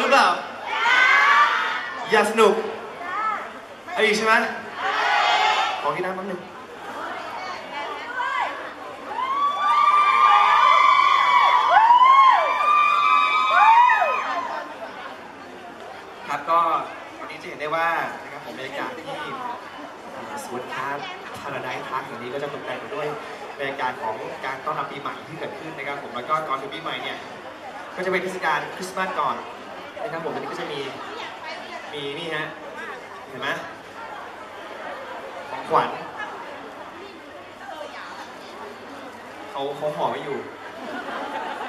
หรือเปล่า อยากสนุกเอาอีกใช่ไหมขอกินน้ำแป๊บนึงครับก็วันนี้จะเห็นได้ว่านะครับผมบรรยากาศที่สวนค้าพาราไดซ์พาร์คแห่งนี้ก็จะตกแต่งไปด้วยบรรยากาศของการต้อนรับปีใหม่ที่เกิดขึ้นนะครับผมแล้วก็ก่อนถึงปีใหม่เนี่ยก็จะเป็นเทศกาลคริสต์มาสก่อน นะครับผมอันนี้ก็จะมีมีนี่ฮะเห็นไหมของขวัญเขาเขาห่อไว้อยู่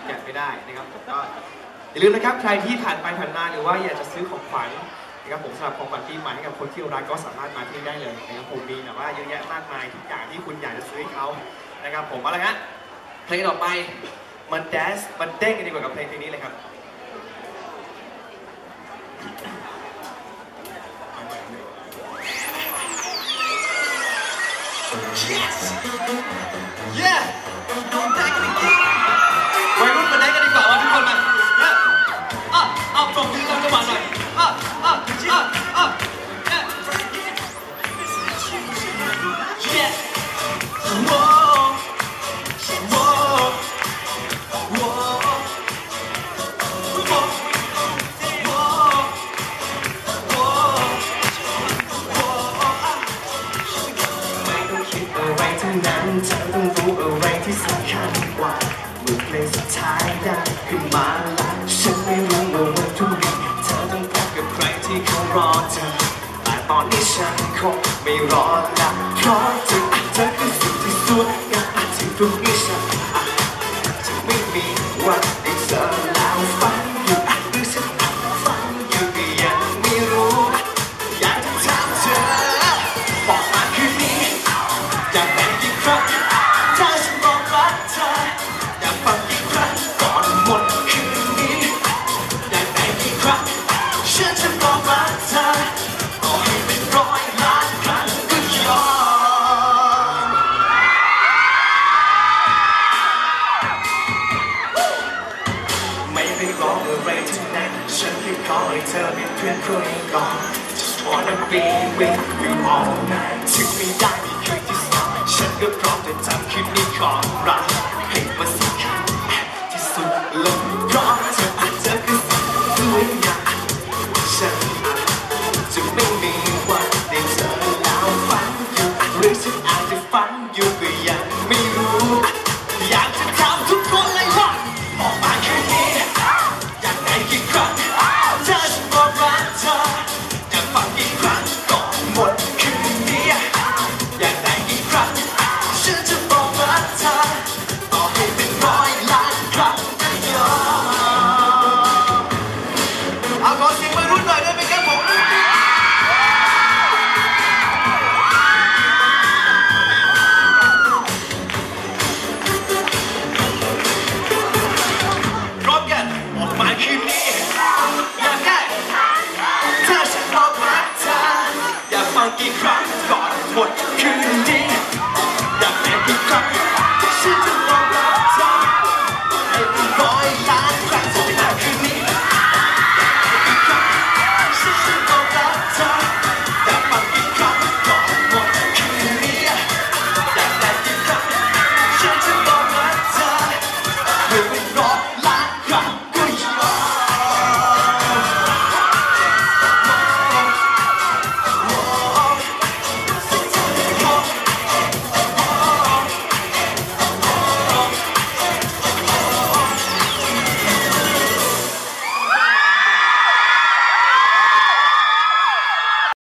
แกะไม่ได้นะครับผมก็อย่าลืมนะครับใครที่ผ่านไปผ่านมาหรือว่าอยากจะซื้อของขวัญนะครับผมสำหรับของขวัญปีใหม่ให้กับคนที่รักก็สามารถมาที่ได้เลยนะครับผมมีแบบว่าเยอะแยะมากมายทุกอย่างที่คุณอยากจะซื้อให้เขานะครับผมเอาละฮะเพลงต่อไปมันแดนซ์มันเด้งกันดีกว่ากับเพลงเพลงนี้เลยครับ Yeah น้องแนั้นเธอต้องรู้อะไรที่สำคัญกว่าเมื่อเพลงสุดท้ายดังขึ้นมาแล้วฉันไม่รู้ว่าวันพรุ่งนี้เธอต้องพบกับใครที่เขารอเธอแต่ตอนนี้ฉันคงไม่รอละเพราะเธออาจจะคือสิ่งที่สวยงามอาจจะพรุ่งนี้ฉันจจะไม่มีวัน อเป็นเพื่อนคนก่อน Just wanna be with you all night ถึงไม่ได้มีคืนที่สองฉันก็พร้อมจะทำคืนนี้ของเราให้มันสำคัญที่สุดเลยเพราะเธ